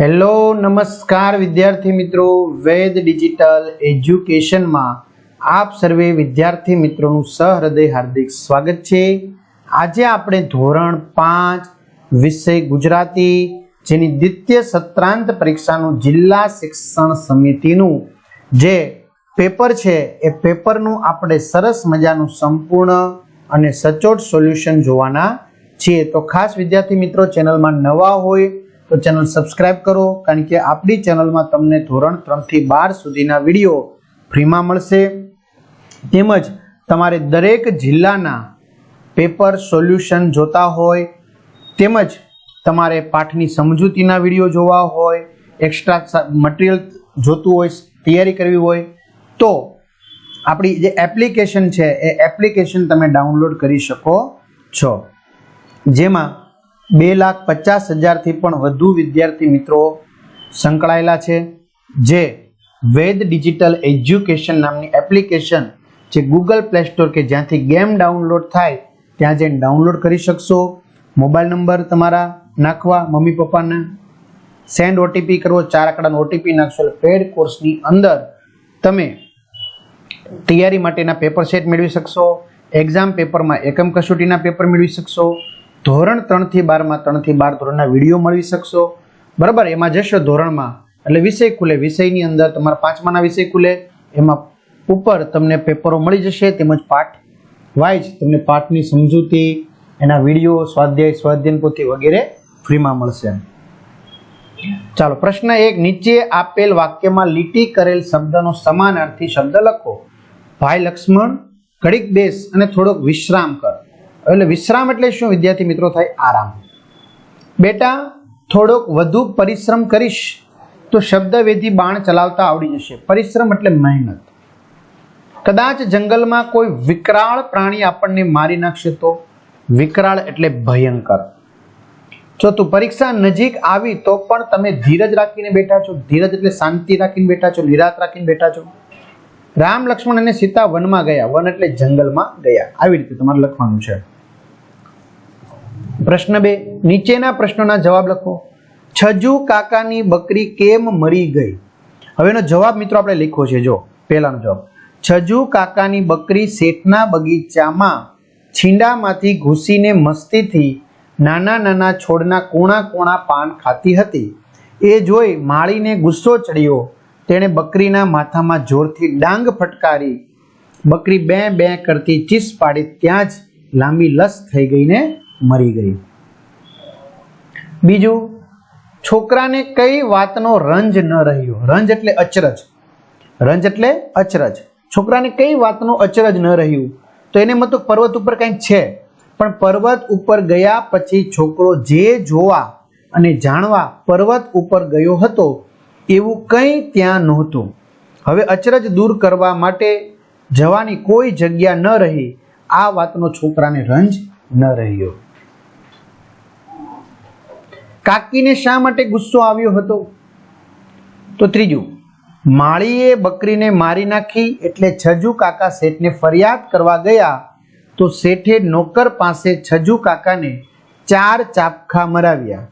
Hello, નમસ્કાર વિદ્યાર્થી મિત્રો. વેદ ડિજિટલ એજ્યુકેશનમાં આપ સર્વે વિદ્યાર્થી મિત્રોનું સહૃદય હાર્દિક સ્વાગત છે. આજે આપણે ધોરણ પાંચ વિષય ગુજરાતી, જેની દ્વિતીય સત્રાંત પરીક્ષાનું જિલ્લા શિક્ષણ સમિતિનું જે પેપર છે, એ પેપરનું આપણે સરસ મજાનું સંપૂર્ણ અને સચોટ સોલ્યુશન જોવાના છીએ. તો ખાસ વિદ્યાર્થી મિત્રો, ચેનલમાં નવા હોય તો ચેનલ સબસ્ક્રાઇબ કરો કારણ કે આપણી ચેનલમાં તમને ધોરણ ત્રણથી બાર સુધીના વીડિયો ફ્રીમાં મળશે. તેમજ તમારે દરેક જિલ્લાના પેપર સોલ્યુશન જોતા હોય, તેમજ તમારે પાઠની સમજૂતીના વીડિયો જોવા હોય, એક્સ્ટ્રા મટીરિયલ જોતું હોય, તૈયારી કરવી હોય, તો આપણી જે એપ્લિકેશન છે, એ એપ્લિકેશન તમે ડાઉનલોડ કરી શકો છો. જેમાં બે લાખ પચાસ હજારથી પણ વધુ વિદ્યાર્થી મિત્રો સંકળાયેલા છે, જે વેદ ડિજિટલ એજ્યુકેશન નામની એપ્લિકેશન જે ગૂગલ પ્લે સ્ટોર કે જ્યાંથી ગેમ ડાઉનલોડ થાય, ત્યાં જઈને ડાઉનલોડ કરી શકશો. મોબાઈલ નંબર તમારા નાખવા, મમ્મી પપ્પાને સેન્ડ ઓટીપી કરવો, ચાર આંકડાનો ઓટીપી નાખશો એટલે પેડ કોર્સની અંદર તમે તૈયારી માટેના પેપર સેટ મેળવી શકશો, એક્ઝામ પેપરમાં એકમ કસોટીના પેપર મેળવી શકશો ધોરણ ત્રણથી બારમાં ત્રણથી બાર ધોરણના વીડિયો મળી શકશો. બરાબર? એમાં જશો ધોરણમાં. એટલે વિષય ખુલે. વિષયની અંદર તમારા પાંચમાના વિષય ખુલે. એમાં ઉપર તમને પેપરો મળી જશે, તેમજ પાઠ વાઇઝ તમને પાઠની સમજૂતી, એના વીડિયો, સ્વાધ્યાય સ્વાધ્યાયન પોથી વગેરે ફ્રીમાં મળશે ચાલો, પ્રશ્ન એક. નીચે આપેલ વાક્યમાં લીટી કરેલ શબ્દનો સમાનાર્થી શબ્દ લખો. ભાઈ લક્ષ્મણ, ઘડીક બેસ અને થોડોક વિશ્રામ કર. એટલે વિશ્રામ એટલે શું? વિદ્યાર્થી મિત્રો થાય આરામ. બેટા, થોડોક વધુ પરિશ્રમ કરીશ તો શબ્દવેધી બાણ ચલાવતા આવડી જશે. પરિશ્રમ એટલે મહેનત. કદાચ જંગલમાં કોઈ વિકરાળ પ્રાણી આપણને મારી નાખશે તો? વિકરાળ એટલે ભયંકર. ચોથું પરીક્ષા નજીક આવી તો પણ તમે ધીરજ રાખીને બેઠા છો. ધીરજ એટલે શાંતિ રાખીને બેઠા છો નિરાત રાખીને બેઠા છો. રામ લક્ષ્મણ અને સીતા વનમાં ગયા. વન એટલે જંગલમાં ગયા. આવી રીતે તમારે લખવાનું છે. પ્રશ્ન બે, નીચેના પ્રશ્નોના જવાબ લખો. છજુ કાકાની બકરી કેમ મરી ગઈ? હવેનો જવાબ મિત્રો આપણે લખ્યો છે, જો, પહેલાનો જવાબ. છજુ કાકાની બકરી શેઠના બગીચામાં છીંડામાંથી ઘૂસીને મસ્તીથી નાના નાના છોડના કોણા કોણા પાન ખાતી હતી. એ જોઈ માળીને ગુસ્સો ચડ્યો. તેણે બકરીના માથામાં જોરથી ડાંગ ફટકારી. બકરી બે બે કરતી ચીસ પાડી, ત્યાં જ લાંબી લસ થઈ ગઈને મરી ગઈ. બીજું, છોકરાને કઈ વાતનો રંજ ન રહ્યો. રંજ એટલે અચરજ. રંજ એટલે અચરજ. છોકરાને કઈ વાતનો અચરજ ન રહ્યું? તો એને મત પર્વત ઉપર કંઈક છે? પણ પર્વત ઉપર ગયા પછી છોકરો જે જોવા અને જાણવા પર્વત ઉપર ગયો હતો, એવું કંઈ ત્યાં નહોતું. હવે અચરજ દૂર કરવા માટે જવાની કોઈ જગ્યા ન રહી. આ વાતનો છોકરાને રંજ ન રહ્યો. કાકીને શા માટે ગુસ્સો આવ્યો હતો? તો ત્રીજું, માળીએ બકરીને મારી નાખી એટલે છજુ કાકા શેઠને ફરિયાદ કરવા ગયા તો શેઠે નોકર પાસે છજુ કાકાને ચાર ચાપખા મરાવ્યા.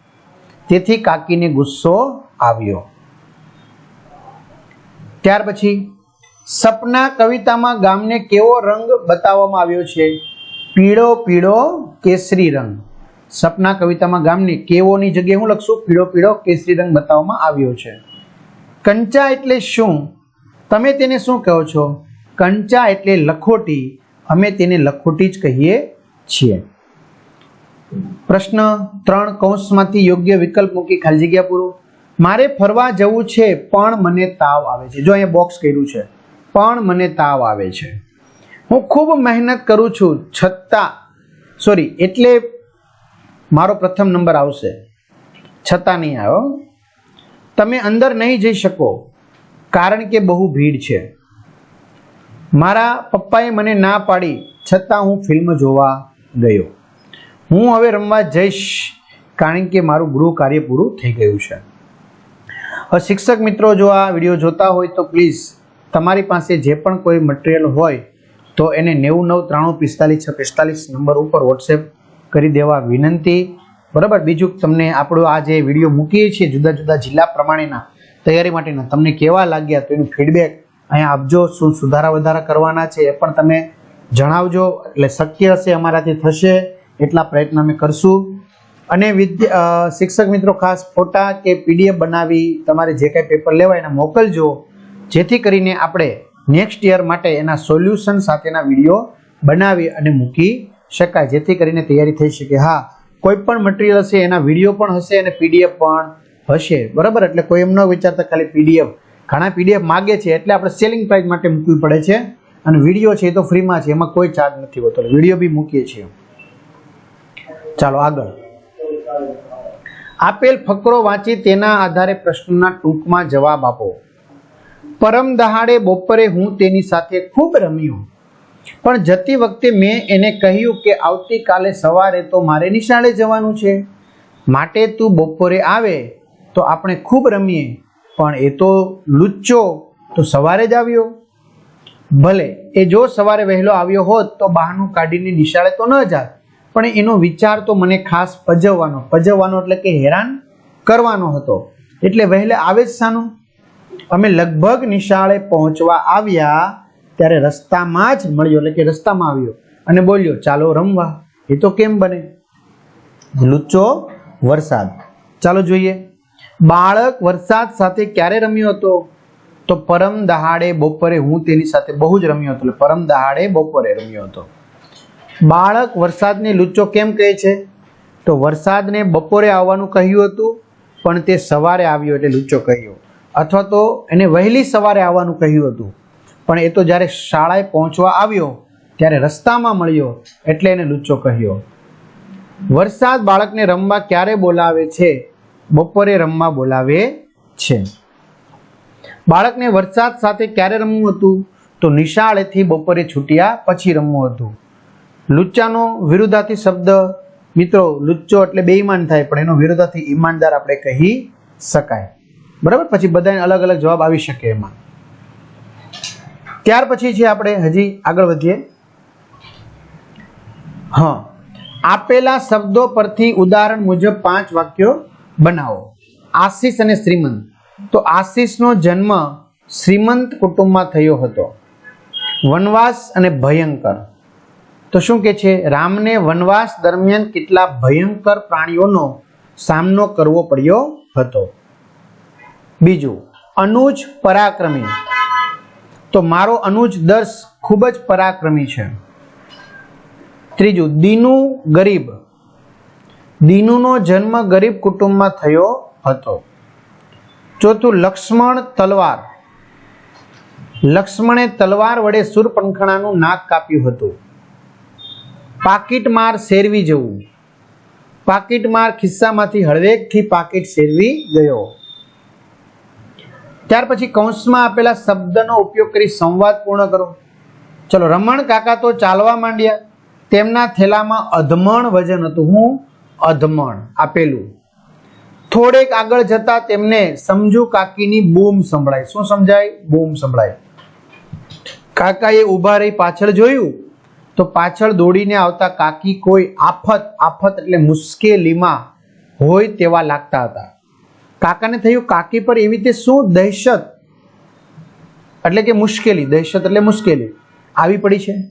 તેથી કાકીને ગુસ્સો આવ્યો. ત્યાર પછી, સપના કવિતામાં ગામને કેવો રંગ બતાવવામાં આવ્યો છે? પીળો પીળો, કેસરી રંગ. સપના કવિતામાં ગામને કેવોની જગ્યાએ હું લખશું? પીળો પીળો કેસરી રંગ બતાવવામાં આવ્યો છે. કંચા એટલે શું? તમે તેને શું કહો છો? કંચા એટલે લખોટી. અમે તેને લખોટી જ કહીએ છીએ. પ્રશ્ન ત્રણ કૌંસમાંથી યોગ્ય વિકલ્પ મૂકી ખાલી જગ્યા પૂરો. મારે ફરવા જવું છે, પણ મને તાવ આવે છે. જો અહીંયા બોક્સ કર્યું છે, પણ મને તાવ આવે છે. હું ખૂબ મહેનત કરું છું, છતાં સોરી એટલે મારો પ્રથમ નંબર આવશે. છતાં નહીં આવ્યો. તમે અંદર નહીં જઈ શકો, કારણ કે બહુ ભીડ છે. મારા પપ્પાએ મને ના પાડી, છતાં હું ફિલ્મ જોવા ગયો. હું હવે રમવા જઈશ, કારણ કે મારું ગૃહ કાર્ય પૂરું થઈ ગયું છે. શિક્ષક મિત્રો જો આ વીડિયો જોતા હોય તો પ્લીઝ, તમારી પાસે જે પણ કોઈ મટીરિયલ હોય, તો એને નેવું નવ ત્રાણું પિસ્તાલીસ છ પિસ્તાલીસ નંબર ઉપર વોટ્સએપ કરી દેવા વિનંતી. બરાબર? બીજું તમને આપણો આ જે વીડિયો મૂકીએ છીએ જુદા જુદા જિલ્લા પ્રમાણેના તૈયારી માટેના, તમને કેવા લાગ્યા તો એનું ફીડબેક અહીંયા આપજો. શું સુધારા વધારા કરવાના છે એ પણ તમે જણાવજો. એટલે શક્ય હશે અમારાથી થશે. એટલા પ્રયત્ન અમે કરશું. અને વિદ્યા શિક્ષક મિત્રો, ખાસ ફોટા કે પીડીએફ બનાવી તમારે જે કાંઈ પેપર લેવાય એને મોકલજો. જેથી કરીને આપણે નેક્સ્ટ યર માટે એના સોલ્યુશન સાથેના વીડિયો બનાવી અને મૂકી શકાય. જેથી કરીને તૈયારી થઈ શકે. હા, કોઈ પણ મટીરિયલ હશે, એના વીડિયો પણ હશે અને પીડીએફ પણ હશે. બરાબર? એટલે કોઈ એમ ન વિચારતા ખાલી પીડીએફ ઘણા પીડીએફ માગે છે, એટલે આપણે સેલિંગ પ્રાઇસ માટે મૂકવી પડે છે. અને વીડિયો છે એ તો ફ્રીમાં છે, એમાં કોઈ ચાર્જ નથી હોતો. વીડિયો બી મૂકીએ છીએ. ચાલો, આગળ. આપેલ ફકરો વાંચી તેના આધારે પ્રશ્નના ટૂંકમાં જવાબ આપો. પરમ દહાડે બપોરે હું તેની સાથે ખૂબ રમ્યો. પણ જતી વખતે મેં એને કહ્યું કે આવતીકાલે સવારે તો મારે નિશાળે જવાનું છે. માટે તું બપોરે આવે તો આપણે ખૂબ રમીએ, પણ એ તો લુચ્ચો, તો સવારે જ આવ્યો. ભલે, એ જો સવારે વહેલો આવ્યો હોત તો બહાનું કાઢીને નિશાળે તો ન જાત, પણ એનો વિચાર તો મને ખાસ પજવવાનો પજવવાનો એટલે કે હેરાન કરવાનો હતો. એટલે વહેલે આવે જ શાનું અમે લગભગ નિશાળે પહોંચવા આવ્યા ત્યારે રસ્તામાં જ મળ્યો, એટલે કે રસ્તામાં આવ્યો અને બોલ્યો, ચાલો રમવા. એ તો કેમ બને? લુચ્ચો વરસાદ. ચાલો જોઈએ. બાળક વરસાદ સાથે ક્યારે રમ્યો હતો? તો પરમ દહાડે બપોરે હું તેની સાથે બહુ જ રમ્યો હતો પરમ દહાડે બપોરે રમ્યો હતો. બાળક વરસાદને લુચ્ચો કેમ કહે છે? તો વરસાદને બપોરે આવવાનું કહ્યું હતું, પણ તે સવારે આવ્યો એટલે લુચ્ચો કહ્યો. અથવા તો એને વહેલી સવારે આવવાનું કહ્યું હતું. પણ એ તો જ્યારે શાળાએ પહોંચવા આવ્યો, ત્યારે રસ્તામાં મળ્યો એટલે એને લુચ્ચો કહ્યો. વરસાદ બાળકને રમવા ક્યારે બોલાવે છે? બપોરે રમવા બોલાવે છે. બાળકને વરસાદ સાથે ક્યારે રમવું હતું? તો નિશાળેથી બપોરે છૂટ્યા પછી રમવું હતું. લુચ્ચાનો વિરુદ્ધાર્થી શબ્દ, મિત્રો, લુચ્ચો એટલે બેઈમાન થાય, પણ એનો વિરોધાથી ઈમાનદાર આપણે કહી શકાય. બરાબર? પછી બધાને અલગ અલગ જવાબ આવી શકે એમાં. ત્યાર પછી છે આપણે હજી આગળ વધીએ. હા, આપેલા શબ્દો પરથી ઉદાહરણ મુજબ પાંચ વાક્યો બનાવો. આશીષ અને શ્રીમંત. તો આશીષનો જન્મ શ્રીમંત કુટુંબમાં થયો હતો. વનવાસ અને ભયંકર. તો શું કે છે? રામને વનવાસ દરમિયાન કેટલા ભયંકર પ્રાણીઓનો સામનો કરવો પડ્યો હતો. બીજું, અનુજ પરાક્રમી. તો મારો અનુજ દર્શ ખૂબ જ પરાક્રમી છે. ત્રીજું, દીનુ ગરીબ. દીનુનો જન્મ ગરીબ કુટુંબમાં થયો હતો. ચોથું, લક્ષ્મણ તલવાર. લક્ષ્મણે તલવાર વડે સુરપંખણાનું નાક કાપ્યું હતું. પાકીટમાર શેરવી જવું. પાકીટમાર ખિસ્સામાંથી હળવેકથી પાકીટ શેરવી ગયો. ત્યાર પછી કૌંસમાં આપેલા શબ્દનો ઉપયોગ કરી સંવાદ પૂર્ણ કરો. ચલો, રમણ કાકા તો ચાલવા માંડ્યા. તેમના થેલામાં અધમણ વજન હતું. હું અધમણ આપેલું. થોડેક આગળ જતા તેમને સમજુ કાકીની બૂમ સંભળાય. શું સમજાય? બૂમ સંભળાય. કાકાએ ઊભા રહી પાછળ જોયું તો પાછળ દોડીને આવતા કાકી કોઈ આફત આફત એટલે મુશ્કેલીમાં હોય તેવા લાગતા હતા. કાકાને થયું કાકી પર એવી રીતે શું દહેશત? એટલે કે મુશ્કેલી, દહેશત એટલે મુશ્કેલી. આવી પડી છે.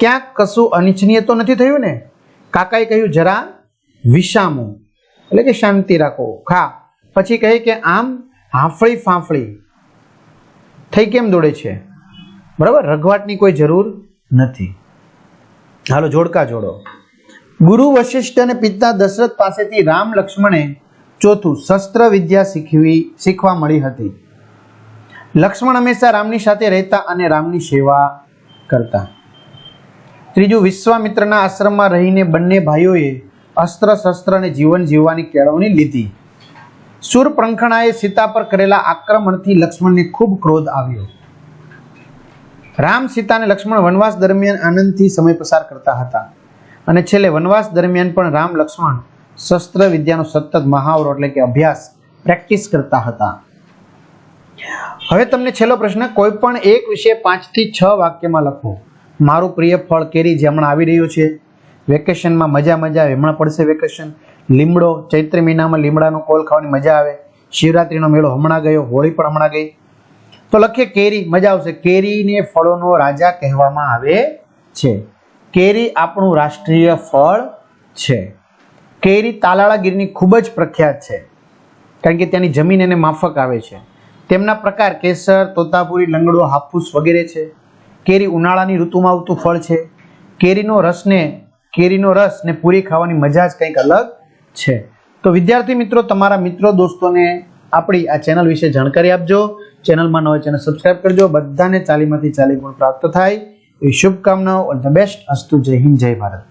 ક્યાંક કશું અનિચ્છનીય તો નથી થયું ને? કાકાએ કહ્યું, જરા વિશામો. એટલે કે, શાંતિ રાખો. ખા. પછી કહે કે, આમ હાંફળી ફાંફળી. થઈ કેમ દોડે છે? બરાબર? રઘવાટની કોઈ જરૂર નથી. હાલો, જોડકા જોડો. ગુરુ વશિષ્ઠ અને પિતા દશરથ પાસેથી રામ લક્ષ્મણે ચોથું શસ્ત્ર વિદ્યા શીખવી શીખવા મળી હતી. લક્ષ્મણ હંમેશા રામની સાથે રહેતા અને રામની સેવા કરતા. ત્રીજું, વિશ્વામિત્રના આશ્રમમાં રહીને બંને ભાઈઓએ અસ્ત્ર શસ્ત્ર અને જીવન જીવવાની કેળવણી લીધી. શૂરપંખણાએ સીતા પર કરેલા આક્રમણથી લક્ષ્મણને ખૂબ ક્રોધ આવ્યો. રામ, સીતા અને લક્ષ્મણ વનવાસ દરમિયાન આનંદથી સમય પસાર કરતા હતા. અને છેલ્લે વનવાસ દરમિયાન પણ રામ, લક્ષ્મણ શસ્ત્ર વિદ્યાનો સતત મહાવરો એટલે કે અભ્યાસ પ્રેક્ટિસ કરતા હતા. હવે તમને છેલ્લો પ્રશ્ન, કોઈ પણ એક વિશે પાંચથી છ વાક્યમાં લખો. મારું પ્રિય ફળ કેરી જે હમણાં આવી રહ્યું છે. વેકેશનમાં મજા મજા આવે. હમણાં પડશે વેકેશન. લીમડો, ચૈત્ર મહિનામાં લીમડાનો કોલ ખાવાની મજા આવે. શિવરાત્રીનો મેળો હમણાં ગયો, હોળી પણ હમણાં ગઈ. તો લખીએ કેરી, મજા આવશે. કેરીને ફળોનો રાજા કહેવામાં આવે છે. કેરી આપણું રાષ્ટ્રીય ફળ છે. કેરી તાલાળા ગીરની ખૂબ જ પ્રખ્યાત છે. કારણ કે ત્યાંની જમીન એને માફક આવે છે. તેમના પ્રકાર કેસર, તોતાપુરી, લંગડો, હાફૂસ વગેરે છે. કેરી ઉનાળાની ઋતુમાં આવતું ફળ છે. કેરીનો રસને, કેરીનો રસ ને પૂરી ખાવાની મજા જ કંઈક અલગ છે. તો વિદ્યાર્થી મિત્રો, તમારા મિત્રો, દોસ્તોને આપણી આ ચેનલ વિશે જાણકારી આપજો. ચેનલમાં ન હોય ચેનલ સબસ્ક્રાઇબ કરજો. બધાને ચાલીમાંથી ચાલી ગુણ પ્રાપ્ત થાય. એવી શુભકામનાઓ. ઓલ ધ બેસ્ટ અસ્તુ જય હિન્દ, જય ભારત.